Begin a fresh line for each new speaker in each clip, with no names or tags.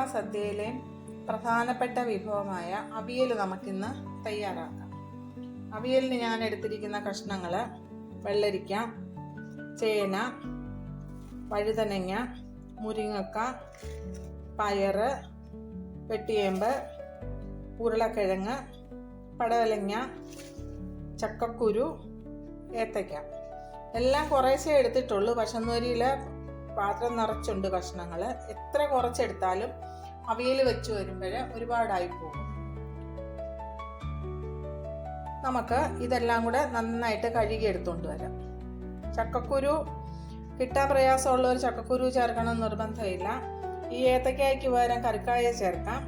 എല്ലാ സദ്യയിലെയും പ്രധാനപ്പെട്ട വിഭവമായ അവിയൽ നമുക്കിന്ന് തയ്യാറാക്കാം. അവിയലിന് ഞാൻ എടുത്തിരിക്കുന്ന കഷ്ണങ്ങൾ വെള്ളരിക്ക ചേന വഴുതനങ്ങ മുരിങ്ങക്ക പയറ് വെട്ടിയേമ്പ് ഉരുളക്കിഴങ്ങ് പടവലങ്ങ ചക്കക്കുരു ഏത്തയ്ക്ക. എല്ലാം കുറേശ്ശേ എടുത്തിട്ടുള്ളൂ. പശന്നൂരിയിൽ പാത്രം നിറച്ചുണ്ട് കഷ്ണങ്ങൾ എത്ര കുറച്ചെടുത്താലും അവയിൽ വെച്ച് വരുമ്പോൾ ഒരുപാടായി പോകും. നമുക്ക് ഇതെല്ലാം കൂടെ നന്നായിട്ട് കഴുകി എടുത്തുകൊണ്ട് വരാം. ചക്കക്കുരു കിട്ടാൻ പ്രയാസമുള്ള ഒരു ചക്കക്കുരു ചേർക്കണം നിർബന്ധമില്ല. ഈ ഏത്തക്കായ്ക്ക് പകരം കറിക്കായ ചേർക്കാം.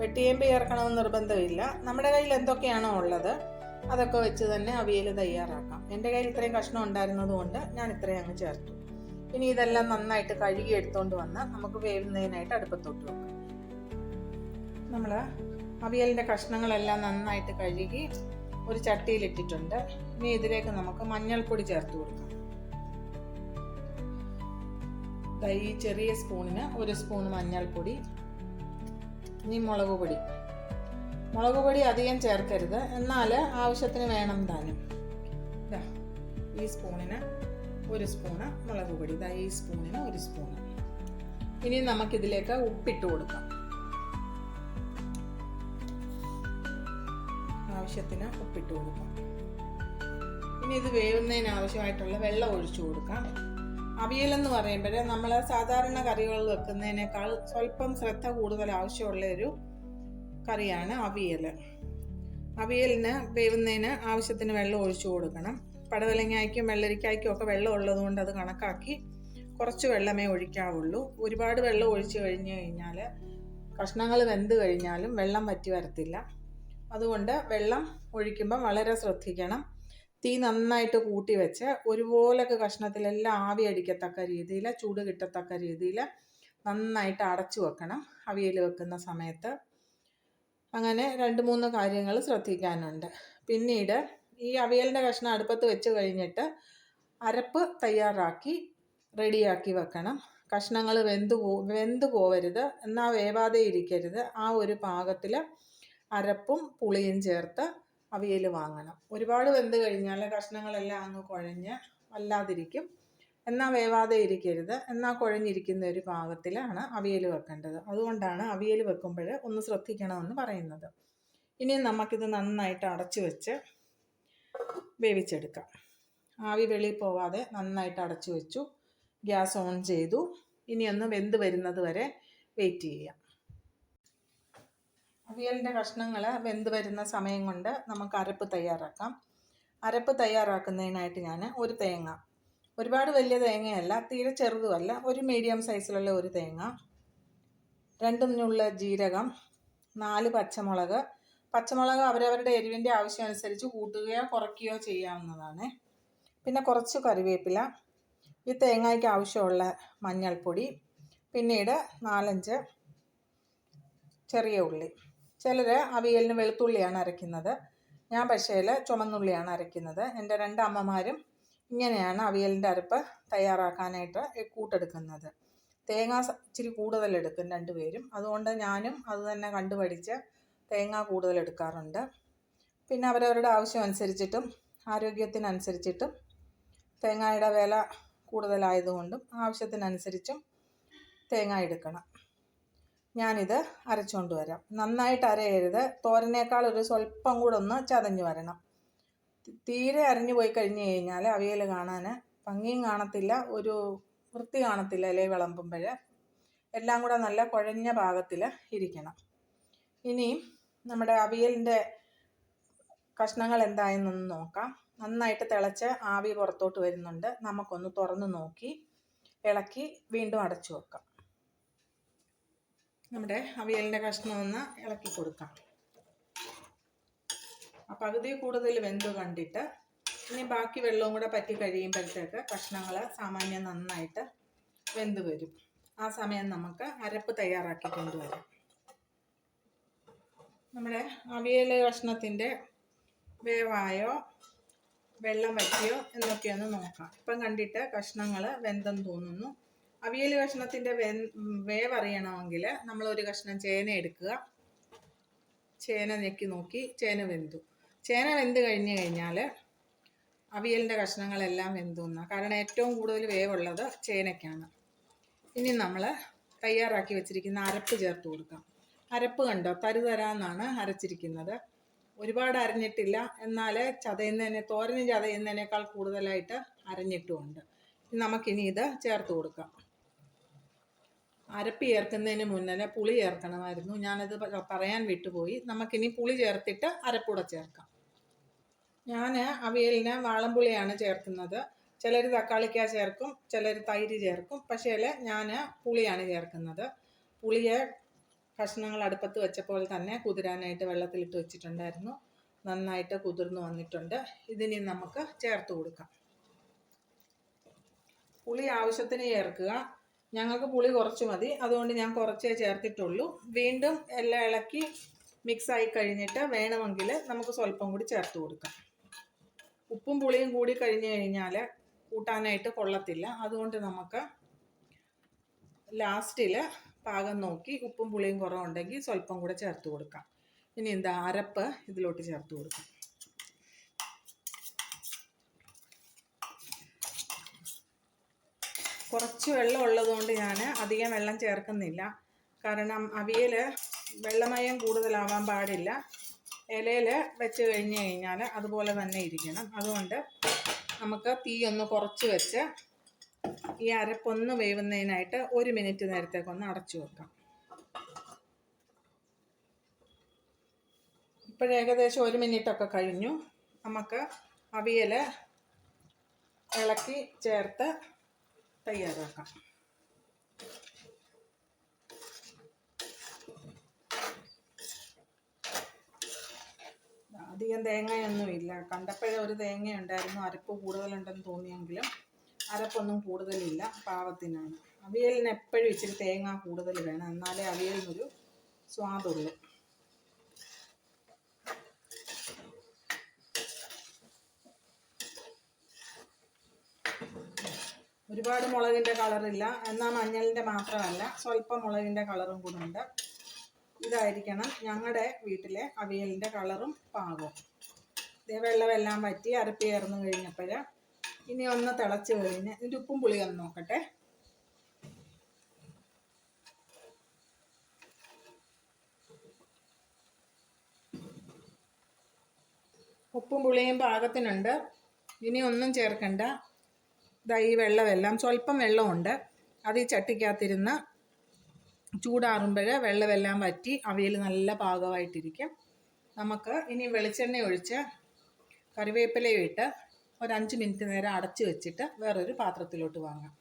വെട്ടിയേമ്പ് ചേർക്കണമെന്ന് നിർബന്ധമില്ല. നമ്മുടെ കയ്യിൽ എന്തൊക്കെയാണോ ഉള്ളത് അതൊക്കെ വെച്ച് തന്നെ അവിയൽ തയ്യാറാക്കാം. എന്റെ കയ്യിൽ ഇത്രയും കഷ്ണം ഉണ്ടായിരുന്നത് കൊണ്ട് ഞാൻ ഇത്രയും അങ്ങ് ചേർത്തു. ഇനി ഇതെല്ലാം നന്നായിട്ട് കഴുകി എടുത്തുകൊണ്ട് വന്ന് നമുക്ക് വേവുന്നതിനായിട്ട് അടുപ്പത്തോട്ട് വെക്കാം. നമ്മൾ അവിയലിന്റെ കഷ്ണങ്ങളെല്ലാം നന്നായിട്ട് കഴുകി ഒരു ചട്ടിയിലിട്ടിട്ടുണ്ട്. ഇനി ഇതിലേക്ക് നമുക്ക് മഞ്ഞൾപ്പൊടി ചേർത്ത് കൊടുക്കാം. ഈ ചെറിയ സ്പൂണിന് ഒരു സ്പൂൺ മഞ്ഞൾപ്പൊടി ഇനി മുളക് പൊടി. മുളക് പൊടി അധികം ചേർക്കരുത്. എന്നാൽ ആവശ്യത്തിന് വേണം താനും ഈ സ്പൂണിന് ഒരു സ്പൂണ് മുളക് പൊടി. ഈ സ്പൂണിന് ഒരു സ്പൂണ്. ഇനി നമുക്കിതിലേക്ക് ഉപ്പിട്ട് കൊടുക്കാം. ആവശ്യത്തിന് ഉപ്പിട്ട് കൊടുക്കാം. ഇനി ഇത് വേവുന്നതിന് ആവശ്യമായിട്ടുള്ള വെള്ളം ഒഴിച്ചു കൊടുക്കാം. അവിയലെന്ന് പറയുമ്പോൾ നമ്മൾ സാധാരണ കറികൾ വെക്കുന്നതിനേക്കാൾ സ്വല്പം ശ്രദ്ധ കൂടുതൽ ആവശ്യമുള്ള ഒരു കറിയാണ് അവിയൽ അവിയലിന് വേവുന്നതിന് ആവശ്യത്തിന് വെള്ളം ഒഴിച്ചു കൊടുക്കണം. പടവലങ്ങായ്ക്കും വെള്ളരിക്കായ്ക്കും ഒക്കെ വെള്ളം ഉള്ളതുകൊണ്ട് അത് കണക്കാക്കി കുറച്ച് വെള്ളമേ ഒഴിക്കാവുള്ളൂ. ഒരുപാട് വെള്ളം ഒഴിച്ചു കഴിഞ്ഞു കഴിഞ്ഞാൽ കഷ്ണങ്ങൾ വെന്ത് കഴിഞ്ഞാലും വെള്ളം വറ്റി വരത്തില്ല. അതുകൊണ്ട് വെള്ളം ഒഴിക്കുമ്പം വളരെ ശ്രദ്ധിക്കണം. തീ നന്നായിട്ട് കൂട്ടി വെച്ച് ഒരുപോലൊക്കെ കഷ്ണത്തിലെല്ലാം ആവി അടിക്കത്തക്ക രീതിയിൽ ചൂട് കിട്ടത്തക്ക രീതിയിൽ നന്നായിട്ട് അടച്ചു വെക്കണം അവിയൽ വെക്കുന്ന സമയത്ത്. അങ്ങനെ രണ്ട് മൂന്ന് കാര്യങ്ങൾ ശ്രദ്ധിക്കാനുണ്ട്. പിന്നീട് ഈ അവിയലിന്റെ കഷ്ണം അടുപ്പത്ത് വെച്ച് കഴിഞ്ഞിട്ട് അരപ്പ് തയ്യാറാക്കി റെഡിയാക്കി വെക്കണം. കഷ്ണങ്ങൾ വെന്ത് പോ വെന്ത് പോവരുത്. എന്നാൽ വേവാതെ ഇരിക്കരുത്. ആ ഒരു പാകത്തിൽ അരപ്പും പുളിയും ചേർത്ത് അവിയൽ വാങ്ങണം. ഒരുപാട് വെന്ത് കഴിഞ്ഞാൽ കഷ്ണങ്ങളെല്ലാം അങ്ങ് കുഴഞ്ഞ് വല്ലാതിരിക്കും. എന്നാൽ വേവാതെ ഇരിക്കരുത്. എന്നാൽ കുഴഞ്ഞിരിക്കുന്ന ഒരു പാകത്തിലാണ് അവിയൽ വെക്കേണ്ടത്. അതുകൊണ്ടാണ് അവിയൽ വെക്കുമ്പോൾ ഒന്ന് ശ്രദ്ധിക്കണമെന്ന് പറയുന്നത്. ഇനി നമുക്കിത് നന്നായിട്ട് അടച്ചു വെച്ച് വേവിച്ചെടുക്കാം. ആവി വെളിയിൽ പോവാതെ നന്നായിട്ട് അടച്ചു വെച്ചു. ഗ്യാസ് ഓൺ ചെയ്തു. ഇനി ഒന്ന് വെന്ത് വരുന്നത് വരെ വെയിറ്റ് ചെയ്യാം. അവിയലിന്റെ കഷ്ണങ്ങൾ വെന്ത് വരുന്ന സമയം കൊണ്ട് നമുക്ക് അരപ്പ് തയ്യാറാക്കാം. അരപ്പ് തയ്യാറാക്കുന്നതിനായിട്ട് ഞാൻ ഒരു തേങ്ങ ഒരുപാട് വലിയ തേങ്ങയല്ല തീരെ ചെറുതുമല്ല ഒരു മീഡിയം സൈസിലുള്ള ഒരു തേങ്ങ രണ്ട് നുള്ള ജീരകം നാല് പച്ചമുളക് പച്ചമുളക് അവരവരുടെ എരിവിന്റെ ആവശ്യം അനുസരിച്ച് കൂട്ടുകയോ കുറയ്ക്കുകയോ ചെയ്യാവുന്നതാണ്. പിന്നെ കുറച്ച് കറിവേപ്പില ഈ തേങ്ങയ്ക്ക് ആവശ്യമുള്ള മഞ്ഞൾപ്പൊടി പിന്നീട് നാലഞ്ച് ചെറിയ ഉള്ളി. ചിലർ അവിയലിന് വെളുത്തുള്ളിയാണ് അരയ്ക്കുന്നത്. ഞാൻ പക്ഷേ ചുമന്നുള്ളിയാണ് അരയ്ക്കുന്നത്. എന്റെ രണ്ട് അമ്മമാരും ഇങ്ങനെയാണ് അവിയലിന്റെ അരപ്പ് തയ്യാറാക്കാനായിട്ട് കൂട്ടെടുക്കുന്നത്. തേങ്ങ ഇച്ചിരി കൂടുതലെടുക്കും രണ്ടുപേരും. അതുകൊണ്ട് ഞാനും അത് തന്നെ കണ്ടുപഠിച്ച് തേങ്ങ കൂടുതൽ എടുക്കാറുണ്ട്. പിന്നെ അവരവരുടെ ആവശ്യം അനുസരിച്ചിട്ടും ആരോഗ്യത്തിനനുസരിച്ചിട്ടും തേങ്ങയുടെ വില കൂടുതലായതുകൊണ്ടും ആവശ്യത്തിനനുസരിച്ചും തേങ്ങ എടുക്കണം. ഞാനിത് അരച്ചുകൊണ്ട് വരാം. നന്നായിട്ട് അരയരുത്. തോരനേക്കാൾ ഒരു സ്വല്പം കൂടെ ഒന്ന് ചതഞ്ഞു വരണം. തീരെ അരഞ്ഞു പോയി കഴിഞ്ഞു കഴിഞ്ഞാൽ അവയിൽ കാണാൻ ഭംഗിയും കാണത്തില്ല ഒരു വൃത്തി കാണത്തില്ല ഇലയിൽ വിളമ്പുമ്പോൾ എല്ലാം കൂടെ നല്ല കുഴഞ്ഞ പാകത്തിൽ ഇരിക്കണം. ഇനിയും നമ്മുടെ അവിയലിന്റെ കഷ്ണങ്ങൾ എന്തായെന്നൊന്ന് നോക്കാം. നന്നായിട്ട് തിളച്ച് ആവി പുറത്തോട്ട് വരുന്നുണ്ട്. നമുക്കൊന്ന് തുറന്ന് നോക്കി ഇളക്കി വീണ്ടും അടച്ചു വെക്കാം. നമ്മുടെ അവിയലിന്റെ കഷ്ണം ഒന്ന് ഇളക്കി കൊടുക്കാം. ആ പകുതി കൂടുതൽ വെന്ത് കണ്ടിട്ട് ഇനി ബാക്കി വെള്ളവും കൂടെ പറ്റി കഴിയുമ്പോഴത്തേക്ക് കഷ്ണങ്ങൾ സാമാന്യം നന്നായിട്ട് വെന്ത് വരും. ആ സമയം നമുക്ക് അരപ്പ് തയ്യാറാക്കി കൊണ്ടുവരാം. നമ്മുടെ അവിയൽ കഷ്ണത്തിന്റെ വേവായോ വെള്ളം വറ്റിയോ എന്നൊക്കെയൊന്ന് നോക്കാം. ഇപ്പം കണ്ടിട്ട് കഷ്ണങ്ങൾ വെന്തം തോന്നുന്നു. അവിയൽ കഷ്ണത്തിന്റെ വെ വേവ് അറിയണമെങ്കിൽ നമ്മൾ ഒരു കഷ്ണം ചേന എടുക്കുക. ചേന ഞെക്കി നോക്കി ചേന വെന്തു. ചേന വെന്ത് കഴിഞ്ഞ് കഴിഞ്ഞാൽ അവിയലിന്റെ കഷ്ണങ്ങളെല്ലാം വെന്തു എന്നാണ് കാരണം ഏറ്റവും കൂടുതൽ വേവുള്ളത് ചേനയ്ക്കാണ്. ഇനി നമ്മൾ തയ്യാറാക്കി വെച്ചിരിക്കുന്ന അരപ്പ് ചേർത്ത് കൊടുക്കാം. അരപ്പ് കണ്ടോ? തരുതരാന്നാണ് അരച്ചിരിക്കുന്നത്. ഒരുപാട് അരഞ്ഞിട്ടില്ല. എന്നാൽ ചതയുന്നതിനെ തോരനും ചതയുന്നതിനേക്കാൾ കൂടുതലായിട്ട് അരഞ്ഞിട്ടുമുണ്ട്. നമുക്കിനി ഇത് ചേർത്ത് കൊടുക്കാം. അരപ്പ് ചേർക്കുന്നതിന് മുന്നേ പുളി ചേർക്കണമായിരുന്നു. ഞാനത് പറയാൻ വിട്ടുപോയി. നമുക്കിനി പുളി ചേർത്തിട്ട് അരപ്പൂടെ ചേർക്കാം. ഞാൻ അവിയലിന് വാളംപുളിയാണ് ചേർക്കുന്നത്. ചിലർ തക്കാളിക്ക ചേർക്കും ചിലർ തൈര് ചേർക്കും. പക്ഷേ ഞാൻ പുളിയാണ് ചേർക്കുന്നത്. പുളിയെ കഷ്ണങ്ങൾ അടുപ്പത്ത് വെച്ചപ്പോൾ തന്നെ കുതിരാനായിട്ട് വെള്ളത്തിലിട്ട് വെച്ചിട്ടുണ്ടായിരുന്നു. നന്നായിട്ട് കുതിർന്നു വന്നിട്ടുണ്ട്. ഇതിനി നമുക്ക് ചേർത്ത് കൊടുക്കാം. പുളി ആവശ്യത്തിന് ചേർക്കുക. ഞങ്ങൾക്ക് പുളി കുറച്ച് മതി. അതുകൊണ്ട് ഞാൻ കുറച്ചേ ചേർത്തിട്ടുള്ളൂ. വീണ്ടും എല്ലാം ഇളക്കി മിക്സ് ആയി കഴിഞ്ഞിട്ട് വേണമെങ്കിൽ നമുക്ക് സ്വല്പം കൂടി ചേർത്ത് കൊടുക്കാം. ഉപ്പും പുളിയും കൂടി കഴിഞ്ഞ് കഴിഞ്ഞാൽ കൂട്ടാനായിട്ട് കൊള്ളത്തില്ല. അതുകൊണ്ട് നമുക്ക് ലാസ്റ്റിൽ പാകം നോക്കി ഉപ്പും പുളിയും കുറവുണ്ടെങ്കിൽ സ്വല്പം കൂടെ ചേർത്ത് കൊടുക്കാം. ഇനി എന്താ അരപ്പ് ഇതിലോട്ട് ചേർത്ത് കൊടുക്കാം. കുറച്ച് വെള്ളം ഉള്ളതുകൊണ്ട് ഞാൻ അധികം വെള്ളം ചേർക്കുന്നില്ല. കാരണം അവിയൽ വെള്ളമയം കൂടുതലാവാൻ പാടില്ല. ഇലയിൽ വെച്ച് കഴിഞ്ഞ് കഴിഞ്ഞാൽ അതുപോലെ തന്നെ ഇരിക്കണം. അതുകൊണ്ട് നമുക്ക് തീ ഒന്ന് കുറച്ച് വെച്ച് ഈ അരപ്പൊന്ന് വേവുന്നതിനായിട്ട് ഒരു മിനിറ്റ് നേരത്തേക്കൊന്ന് അടച്ചു വെക്കാം. ഇപ്പോഴേകദേശം ഒരു മിനിറ്റൊക്കെ കഴിഞ്ഞു. നമുക്ക് അവിയൽ ഇളക്കി ചേർത്ത് തയ്യാറാക്കാം. അധികം തേങ്ങയൊന്നുമില്ല. കണ്ടപ്പോഴേ ഒരു തേങ്ങ ഉണ്ടായിരുന്നു അരപ്പ് കൂടുതലുണ്ടെന്ന് തോന്നിയെങ്കിലും അരപ്പൊന്നും കൂടുതലില്ല പാവത്തിനാണ്. അവിയലിന് എപ്പോഴും ഇച്ചിരി തേങ്ങ കൂടുതൽ വേണം എന്നാലേ അവിയലിനൊരു സ്വാദുള്ളൂ. ഒരുപാട് മുളകിന്റെ കളറില്ല എന്നാൽ മഞ്ഞളിന്റെ മാത്രമല്ല സ്വല്പം മുളകിന്റെ കളറും കൂടെ ഉണ്ട്. ഇതായിരിക്കണം ഞങ്ങളുടെ വീട്ടിലെ അവിയലിന്റെ കളറും പാകവും. വെള്ളമെല്ലാം വറ്റി അരപ്പ് ചേർന്ന് കഴിഞ്ഞപ്പോൾ ഇനി ഒന്ന് തിളച്ച് കഴിഞ്ഞ് ഇതിന്റെ ഉപ്പും പുളിയൊന്ന് നോക്കട്ടെ. ഉപ്പും പുളിയും പാകത്തിനുണ്ട്. ഇനി ഒന്നും ചേർക്കണ്ട. ഇതാ ഈ വെള്ളമെല്ലാം സ്വല്പം വെള്ളമുണ്ട്. അത് ഈ ചട്ടിക്കകത്തിരുന്ന് ചൂടാറുമ്പോൾ വെള്ളമെല്ലാം വറ്റി അവയിൽ നല്ല പാകമായിട്ടിരിക്കും. നമുക്ക് ഇനി വെളിച്ചെണ്ണ ഒഴിച്ച് കറിവേപ്പിലയും ഇട്ട് ഒരു അഞ്ച് മിനിറ്റ് നേരം അടച്ച് വെച്ചിട്ട് വേറൊരു പാത്രത്തിലോട്ട് വാങ്ങാം.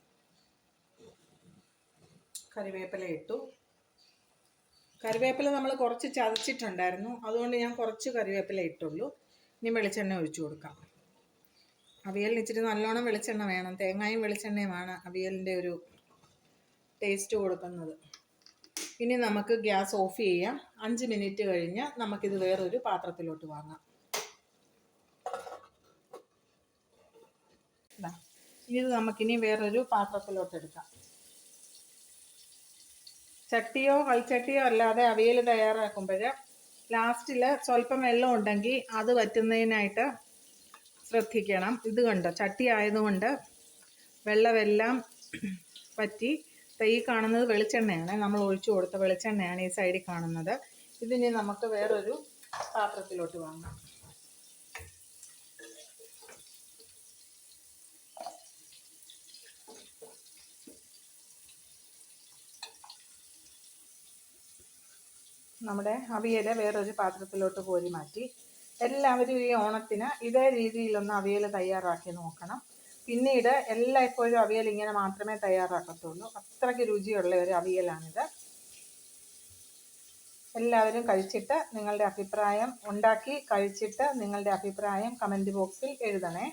കറിവേപ്പില ഇട്ടു. കറിവേപ്പില നമ്മൾ കുറച്ച് ചതച്ചിട്ടുണ്ടായിരുന്നു. അതുകൊണ്ട് ഞാൻ കുറച്ച് കറിവേപ്പില ഇട്ടുള്ളൂ. ഇനി വെളിച്ചെണ്ണ ഒഴിച്ചു കൊടുക്കാം. അവിയലിന് ഇച്ചിരി നല്ലോണം വെളിച്ചെണ്ണ വേണം. തേങ്ങയും വെളിച്ചെണ്ണയുമാണ് അവിയലിന്റെ ഒരു ടേസ്റ്റ് കൊടുക്കുന്നത്. ഇനി നമുക്ക് ഗ്യാസ് ഓഫ് ചെയ്യാം. അഞ്ച് മിനിറ്റ് കഴിഞ്ഞ് നമുക്കിത് വേറൊരു പാത്രത്തിലോട്ട് വാങ്ങാം. ഇത്. നമുക്കിനി വേറൊരു പാത്രത്തിലോട്ട് എടുക്കാം. ചട്ടിയോ കൈച്ചട്ടിയോ അല്ലാതെ അവിയൽ തയ്യാറാക്കുമ്പോൾ ലാസ്റ്റിൽ സ്വല്പം വെള്ളം ഉണ്ടെങ്കിൽ അത് വറ്റുന്നതിനായിട്ട് ശ്രദ്ധിക്കണം. ഇത് കണ്ടോ? ചട്ടി ആയതുകൊണ്ട് വെള്ളമെല്ലാം പറ്റി ഈ കാണുന്നത് വെളിച്ചെണ്ണയാണ്. നമ്മൾ ഒഴിച്ചു കൊടുത്ത വെളിച്ചെണ്ണയാണ് ഈ സൈഡിൽ കാണുന്നത്. ഇതിനി നമുക്ക് വേറൊരു പാത്രത്തിലോട്ട് വാങ്ങാം. നമ്മുടെ അവിയൽ വേറൊരു പാത്രത്തിലോട്ട് കോരി മാറ്റി. എല്ലാവരും ഈ ഓണത്തിന് ഇതേ രീതിയിലൊന്ന് അവിയൽ തയ്യാറാക്കി നോക്കണം. പിന്നീട് എല്ലായ്പ്പോഴും അവിയൽ ഇങ്ങനെ മാത്രമേ തയ്യാറാക്കത്തുള്ളൂ. അത്രയ്ക്ക് രുചിയുള്ള ഒരു അവിയലാണിത്. എല്ലാവരും കഴിച്ചിട്ട് നിങ്ങളുടെ അഭിപ്രായം ഉണ്ടാക്കി കഴിച്ചിട്ട് നിങ്ങളുടെ അഭിപ്രായം കമന്റ് ബോക്സിൽ എഴുതണേ.